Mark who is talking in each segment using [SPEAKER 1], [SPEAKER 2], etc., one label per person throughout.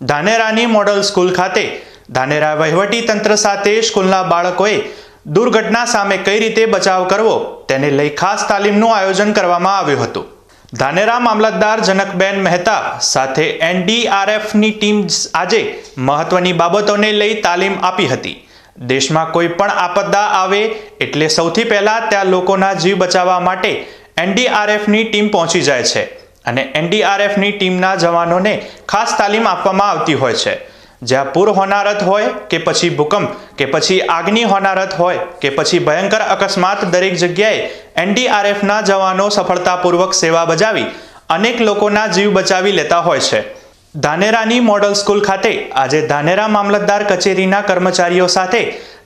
[SPEAKER 1] ધાનેરાની model school ખાતે ધાનેરા વહીવટી તંત્ર સાથે સ્કૂલના બાળકોએ દુર્ઘટના સામે કઈ રીતે બચાવ કરવો તેને લઈ ખાસ તાલીમનું આયોજન કરવામાં આવ્યું હતું. ધાનેરા મામલતદાર જનકબેન મહેતા સાથે એનડીઆરએફની ટીમ આજે મહત્વની બાબતોને લઈ તાલીમ આપી હતી. દેશમાં કોઈ પણ આપદા આવે એટલે સૌથી પહેલા ત્યાં લોકોના જીવ બચાવવા માટે એનડીઆરએફની ટીમ પહોંચી જાય છે. અને એનડીઆરએફની ટીમના જવાનોને ખાસ તાલીમ આપવામાં આવતી હોય છે. જ્યાં પૂર હોનારત હોય કે પછી ભૂકંપ, કે પછી આગની હોનારત હોય, કે પછી ભયંકર અકસ્માત દરેક જગ્યાએ એનડીઆરએફના જવાનો સફળતાપૂર્વક સેવા બજાવી અનેક લોકોના જીવ બચાવી લેતા હોય છે. ધાનેરાની મોડલ સ્કૂલ ખાતે આજે ધાનેરા મામલતદાર કચેરીના કર્મચારીઓ સાથે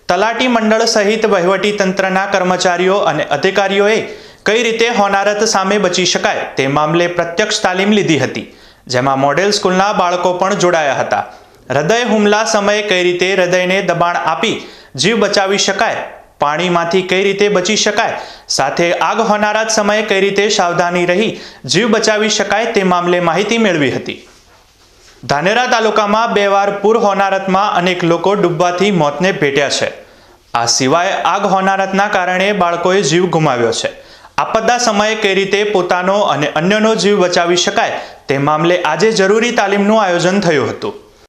[SPEAKER 1] તલાટી મંડળ સહિત વહીવટી તંત્રના કર્મચારીઓ અને અધિકારીઓએ કઈ રીતે હોનારત સામે બચી શકાય તે મામલે પ્રત્યક્ષ તાલીમ લીધી હતી, જેમાં મોડેલ સ્કૂલના બાળકો પણ જોડાયા હતા. હૃદય હુમલા સમયે કઈ રીતે હૃદયને દબાણ આપી જીવ બચાવી શકાય, પાણીમાંથી કઈ રીતે બચી શકાય, સાથે આગ હોનારત સમયે કઈ રીતે સાવધાની રહી, જીવ બચાવી શકાય તે મામલે માહિતી મેળવી હતી. ધાનેરા તાલુકામાં બે વાર પૂર હોનારતમાં અનેક લોકો ડૂબવાથી મોતને ભેટ્યા છે. આ સિવાય આગ હોનારતના કારણે બાળકોએ જીવ ગુમાવ્યો છે. આપદા સમયે કઈ રીતે પોતાનો અને અન્યનો જીવ બચાવી શકાય તે મામલે આજે જરૂરી તાલીમનું આયોજન થયું હતું.